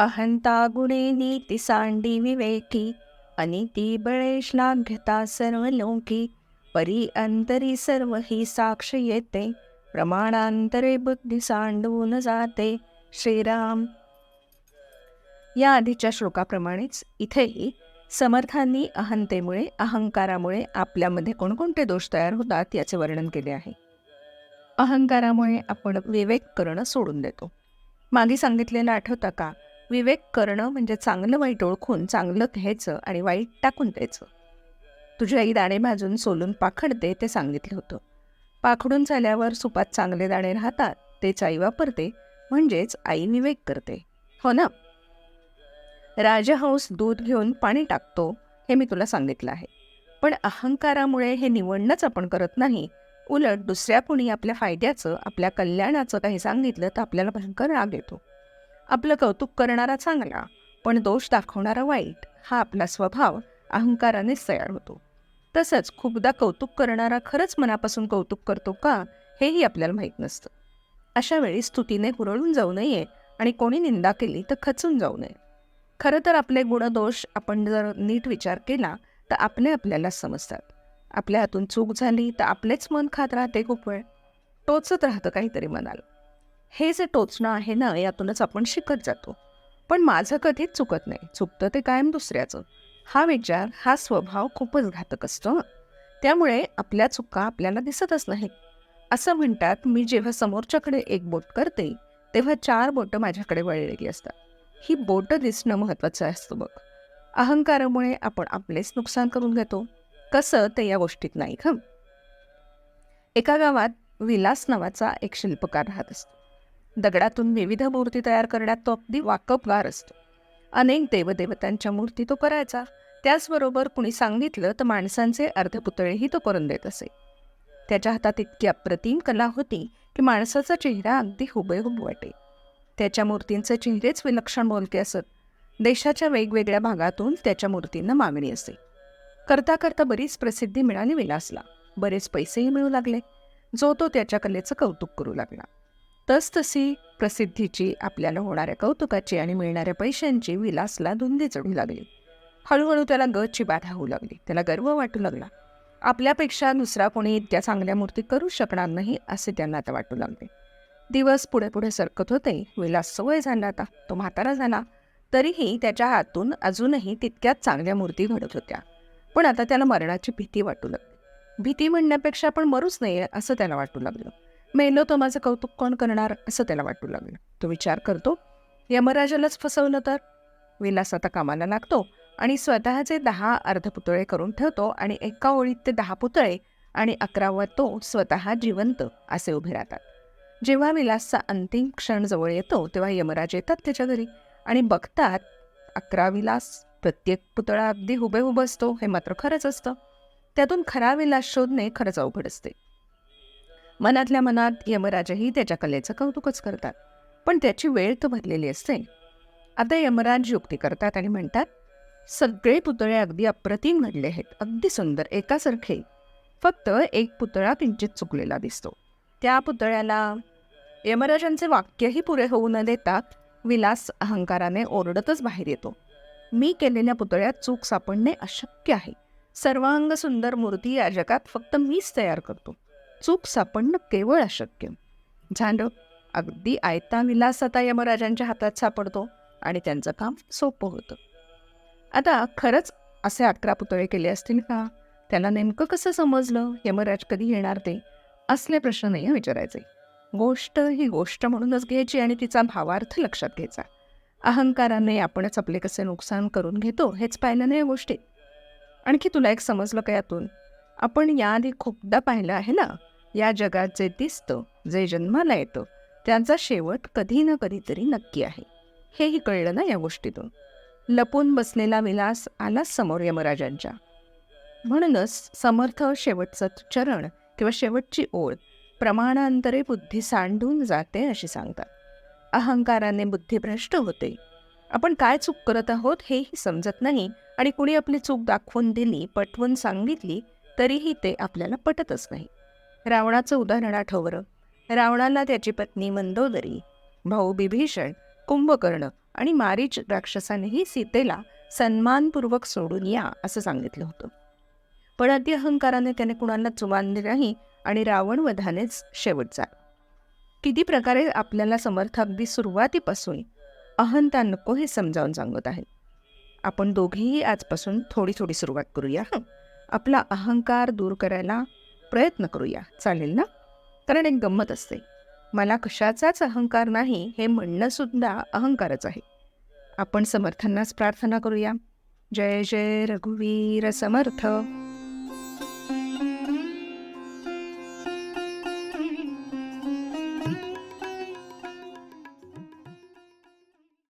अहंता गुणे नीती सांडी विवेकी अनिती बळे श्लाघ्यता सर्व लोकी परी अंतरी सर्व ही साक्ष येते प्रमाणांतरे बुद्धी सांडून जाते श्रीराम. या आधीच्या श्लोकाप्रमाणेच इथेही समर्थांनी अहंतेमुळे अहंकारामुळे आपल्यामध्ये कोणकोणते दोष तयार होतात याचे वर्णन केले आहे. अहंकारामुळे आपण विवेक करणं सोडून देतो. मागे सांगितलेलं आठवतं का? विवेक करणं म्हणजे चांगलं वाईट ओळखून चांगलं घ्यायचं आणि वाईट टाकून द्यायचं. तुझी आई दाणे भाजून सोलून पाखडते ते सांगितलं होतं. पाखडून झाल्यावर सुपात चांगले दाणे राहतात तेच आई वापरते म्हणजेच आई विवेक करते. हो ना? राजहंस दूध घेऊन पाणी टाकतो हे मी तुला सांगितलं आहे. पण अहंकारामुळे हे निवडणंच आपण करत नाही. उलट दुसऱ्या कुणी आपल्या फायद्याचं आपल्या कल्याणाचं काही सांगितलं तर आपल्याला भयंकर राग येतो. आपलं कौतुक करणारा चांगला पण दोष दाखवणारा वाईट हा आपला स्वभाव अहंकारानेच तयार होतो. तसंच खूपदा कौतुक करणारा खरंच मनापासून कौतुक करतो का हेही आपल्याला माहीत नसतं. अशा वेळी स्तुतीने हुरळून जाऊ नये आणि कोणी निंदा केली तर खचून जाऊ नये. खरं तर आपले गुणदोष आपण जर नीट विचार केला तर आपले आपल्याला समजतात. आपल्या हातून चूक झाली तर आपलेच मन खात राहते खूप वेळ. टोचत राहतं काहीतरी मनाला. हे जे टोचणं आहे ना यातूनच आपण शिकत जातो. पण माझं कधीच चुकत नाही. चुकतं ते कायम दुसऱ्याचं. हा विचार हा स्वभाव खूपच घातक असतो त्यामुळे आपल्या चुका आपल्याला दिसतच नाही असं म्हणतात मी जेव्हा समोरच्याकडे एक बोट करते तेव्हा चार बोटं माझ्याकडे वळलेली असतात. ही बोटं दिसणं महत्त्वाचं असतं बघ. अहंकारामुळे आपण आपलेच नुकसान करून घेतो. कसं ते या गोष्टीत नाही खं एका गावात विलास नावाचा एक शिल्पकार राहत असतो. दगडातून विविध मूर्ती तयार करण्यात तो अगदी वाकबगार असतो. अनेक देवदेवतांच्या मूर्ती तो करायचा. त्याचबरोबर कुणी सांगितलं तर माणसांचे अर्धपुतळेही तो करून देत असे. त्याच्या हातात इतकी अप्रतिम कला होती की माणसाचा चेहरा अगदी हुबेहूब वाटे. त्याच्या मूर्तींचे चेहरेच विलक्षण बोलके असत. देशाच्या वेगवेगळ्या भागातून त्याच्या मूर्तींना मागणी असे. करता करता बरीच प्रसिद्धी मिळाली विलासला. बरेच पैसेही मिळू लागले. जो तो त्याच्या कलेचं कौतुक करू लागला. तसतशी प्रसिद्धीची आपल्याला होणाऱ्या कौतुकाची आणि मिळणाऱ्या पैशांची विलासला धुंदी चढू लागली. हळूहळू त्याला गची बाधा होऊ लागली. त्याला गर्व वाटू लागला. आपल्यापेक्षा दुसरा कोणी इतक्या चांगल्या मूर्ती करू शकणार नाही असे त्यांना आता वाटू लागले. दिवस पुढे पुढे सरकत होते. विलास सवय झाला आता. तो म्हातारा झाला. तरीही त्याच्या हातून अजूनही तितक्याच चांगल्या मूर्ती घडत होत्या. पण आता त्याला मरणाची भीती वाटू लागली. भीती म्हणण्यापेक्षा आपण मरूच नाही असं त्याला वाटू लागलं. मेलो तर माझं कौतुक कोण करणार असं त्याला वाटू लागलं. तो विचार करतो यमराजालाच फसवलं तर? विलास आता कामाला लागतो आणि स्वतःचे दहा अर्धपुतळे करून ठेवतो आणि एका ओळीत ते दहा पुतळे आणि अकरावा तो स्वतः जिवंत असे उभे राहतात. जेव्हा विलासचा अंतिम क्षण जवळ येतो तेव्हा यमराज येतात त्याच्या घरी आणि बघतात अकरा विलास प्रत्येक पुतळा अगदी हुबेहूब असतो हे मात्र खरंच असतं. त्यातून खरा विलास शोधणे खरंच अवघड असते. मनातल्या मनात यमराजही त्याच्या कलेचं कौतुकच करतात. पण त्याची वेळ तर भरलेली असते. आता यमराज युक्ती करतात आणि म्हणतात सगळे पुतळे अगदी अप्रतिम घडले आहेत. अगदी सुंदर. एकासारखे. फक्त एक पुतळा किंचित चुकलेला दिसतो. त्या पुतळ्याला यमराजांचे वाक्यही पुरे होऊ न देतात. विलास अहंकाराने ओरडतच बाहेर येतो. मी केलेल्या पुतळ्यात चूक सापडणे अशक्य आहे. सर्वांग सुंदर मूर्ती या जगात फक्त मीच तयार करतो. चूक सापडणं केवळ अशक्य. झालं अगदी आयता विलास आता यमराजांच्या हातात सापडतो आणि त्यांचं काम सोपं होतं. आता खरंच असे अकरा पुतळे केले असतील का? त्याला नेमकं कसं समजलं? यमराज कधी येणार ते? असले प्रश्न नाही विचारायचे. गोष्ट ही गोष्ट म्हणूनच घ्यायची आणि तिचा भावार्थ लक्षात घ्यायचा. अहंकाराने आपणच आपले कसे नुकसान करून घेतो हेच पाहिलं नाही या गोष्टीत. आणखी तुला एक समजलं का यातून? आपण याआधी खूपदा पाहिलं आहे ना? या जगात जे दिसतं जे जन्माला येतं त्यांचा शेवट कधी ना कधीतरी नक्की आहे. हेही कळलं ना या गोष्टीतून? लपून बसलेला विलास आलाच समोर यमराजांच्या. म्हणूनच समर्थ शेवटचं चरण किंवा शेवटची ओळ प्रमाणांतरे बुद्धी सांडून जाते अशी सांगतात. अहंकाराने बुद्धी भ्रष्ट होते. आपण काय चूक करत आहोत हेही समजत नाही आणि कुणी आपली चूक दाखवून दिली पटवून सांगितली तरीही ते आपल्याला पटतच नाही. रावणाचं उदाहरण आठवलं. रावणाला त्याची पत्नी मंदोदरी भाऊ बिभीषण कुंभकर्ण आणि मारीच राक्षसानेही सीतेला सन्मानपूर्वक सोडून या असं सांगितलं होतं. पण अति अहंकाराने त्याने कुणाला जुमानले नाही आणि रावणवधानेच शेवटचा किती प्रकारे आपल्याला समर्थ अगदी सुरुवातीपासून अहंता नको हे समजावून सांगत आहेत. आपण दोघेही आजपासून थोडी थोडी सुरुवात करूया हं? आपला अहंकार दूर करायला प्रयत्न करूया. चालेल ना? कारण एक गंमत असते. मला कशाचाच अहंकार नाही हे म्हणणंसुद्धा अहंकारच आहे. आपण समर्थांनाच प्रार्थना करूया. जय जय रघुवीर समर्थ.